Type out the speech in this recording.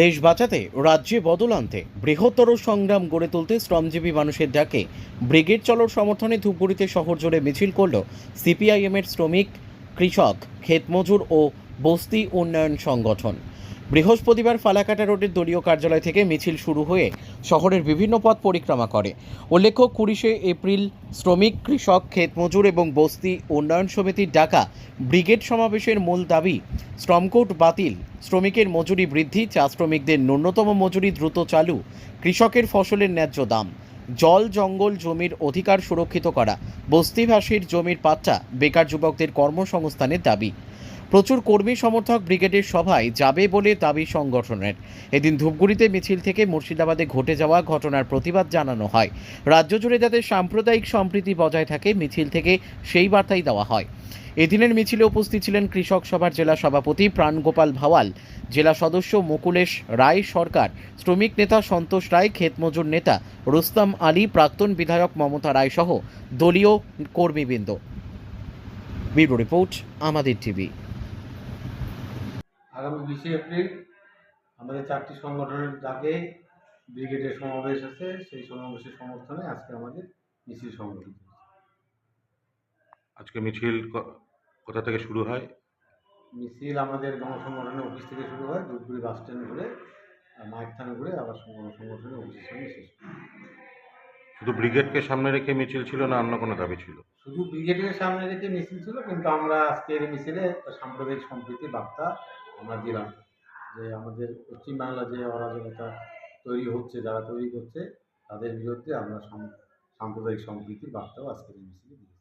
দেশ বাঁচাতে রাজ্যে বদল আনতে বৃহত্তর সংগ্রাম গড়ে তুলতে শ্রমজীবী মানুষের ডাকে ব্রিগেড চলর সমর্থনে ধূপগুড়িতে শহর জুড়ে মিছিল করল সিপিআইএমের শ্রমিক, কৃষক ক্ষেতমজুর ও বস্তি উন্নয়ন সংগঠন। বৃহস্পতিবার ফালাকাটা রোডের দলীয় কার্যালয় থেকে মিছিল শুরু হয়ে শহরের বিভিন্ন পথ পরিক্রমা করে। উল্লেখ্য, কুড়িশে এপ্রিল শ্রমিক, কৃষক ক্ষেতমজুর এবং বস্তি উন্নয়ন সমিতির ডাকা ব্রিগেড সমাবেশের মূল দাবি, শ্রমকোট বাতিল, শ্রমিকের মজুরি বৃদ্ধি, চা শ্রমিকদের ন্যূনতম মজুরি দ্রুত চালু, কৃষকের ফসলের ন্যায্য দাম, জল, জঙ্গল জমির অধিকার সুরক্ষিত করা বস্তিভাসীর জমির পাট্টা, বেকার যুবকদের কর্মসংস্থানের দাবি। প্রচুর কর্মী সমর্থক ব্রিগেডের সভায় যাবে বলে দাবি সংগঠনের। এদিন ধূপগুড়িতে মিছিল থেকে মুর্শিদাবাদে ঘটে যাওয়া ঘটনার প্রতিবাদ জানানো হয়। রাজ্য জুড়ে যাতে সাম্প্রদায়িক সম্প্রীতি বজায় থাকে, মিছিল থেকে সেই বার্তাই দেওয়া হয়। এদিনের মিছিলে উপস্থিত ছিলেন কৃষক সভার জেলা সভাপতি প্রাণগোপাল ভাওয়াল, জেলা সদস্য মুকুলেশ রায় সরকার, শ্রমিক নেতা সন্তোষ রায়, ক্ষেতমজুর নেতা রুস্তম আলী, প্রাক্তন বিধায়ক মমতা রায় সহ দলীয় কর্মীবৃন্দ। ব্যুরো রিপোর্ট, আমাদের টিভি। আগামী বিশে এপ্রিল আমাদের চারটি সংগঠনের ডাকে ব্রিগেডের সমাবেশ আছে। সেই সমাবেশের সমর্থনে আজকে আমাদের মিছিল সংগঠিত আজকে মিছিল কোথা থেকে শুরু হয়? মিছিল আমাদের গণসংগঠনের অফিস থেকে শুরু হয়। ধূপগুড়ি বাস স্ট্যান্ড ঘুরে মাইক থানা ঘুরে আবার গণসংগঠনের অফিসের সঙ্গে শেষ। শুধু ব্রিগেডকে সামনে রেখে মিছিল ছিল না অন্য কোনো দাবি ছিল? শুধু ব্রিগেডের সামনে রেখে মিছিল ছিল কিন্তু আমরা আজকের মিছিলে সাম্প্রদায়িক সম্প্রীতি বার্তা আমরা দিলাম যে আমাদের পশ্চিমবাংলা যে অরাজকতা তৈরি হচ্ছে, যারা তৈরি করছে, তাদের বিরুদ্ধে আমরা সাম্প্রদায়িক সম্প্রীতির বার্তাও আজকের এই মিছিলে দিয়েছি